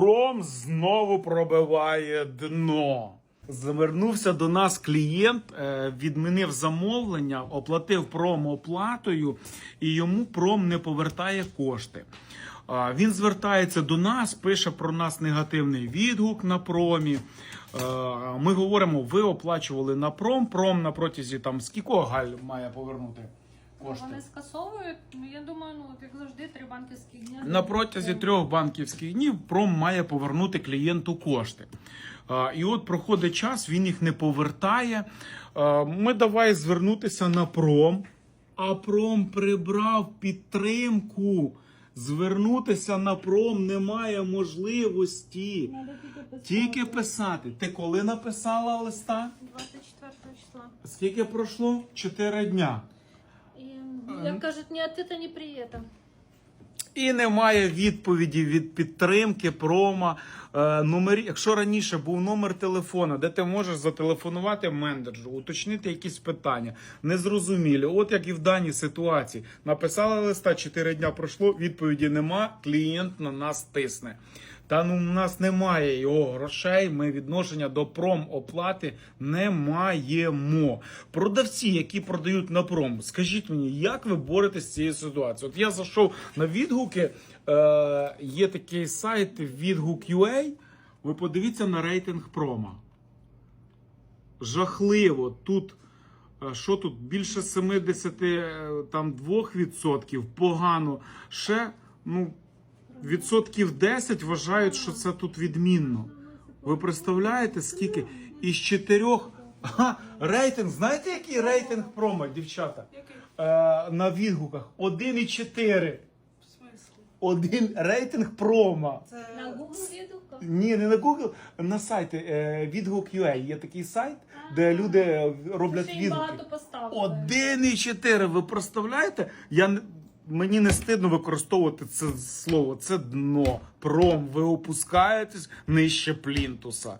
Пром знову пробиває дно. Звернувся до нас клієнт, е, відмінив замовлення, оплатив промоплатою, і йому пром не повертає кошти. Він звертається до нас, пише про нас негативний відгук на промі. Е, Ми говоримо, ви оплачували на пром, пром на протязі там скільки галь має повернути кошти? Вони скасовують, ну я думаю, як завжди, три банківські дня. На протязі трьох банківських днів пром має повернути клієнту кошти. І от проходить час, він їх не повертає. Ми давай звернутися на пром. А пром прибрав підтримку. Звернутися на пром немає можливості. Тільки писати. Ти коли написала листа? 24 числа. Скільки пройшло? Чотири дня. Як кажуть, ні от це, ні при этом. І немає відповіді від підтримки прома. Е, номері. Якщо раніше був номер телефона, де ти можеш зателефонувати менеджеру, уточнити якісь питання, незрозумілі. От як і в даній ситуації. Написали листа, 4 дня пройшло, відповіді нема, клієнт на нас тисне. Та ну у нас немає його грошей. Ми відношення до промоплати не маємо. Продавці, які продають на пром, скажіть мені, як ви боретесь з цією ситуацією? От я зайшов на відгуки. Е, є такий сайт відгук.ua. Ви подивіться на рейтинг прома. Жахливо. Тут е, що тут більше 70 е, там 2%, погано. Ще ну відсотків 10 вважають, що це тут відмінно. Ви представляєте, скільки? Із чотирьох. Ага, рейтинг, знаєте, який рейтинг промо, дівчата? Який? Е, на відгуках 1,4. В смислі? Один рейтинг промо. Це На Google відгуках? Ні, не на Google, на сайті е, відгук.ua. Є такий сайт, де люди роблять Ще й відгуки. багато поставили. 1,4. Ви представляєте? Я не- мені не стидно використовувати це слово. Це дно. Пром. Ви опускаєтесь нижче плінтуса.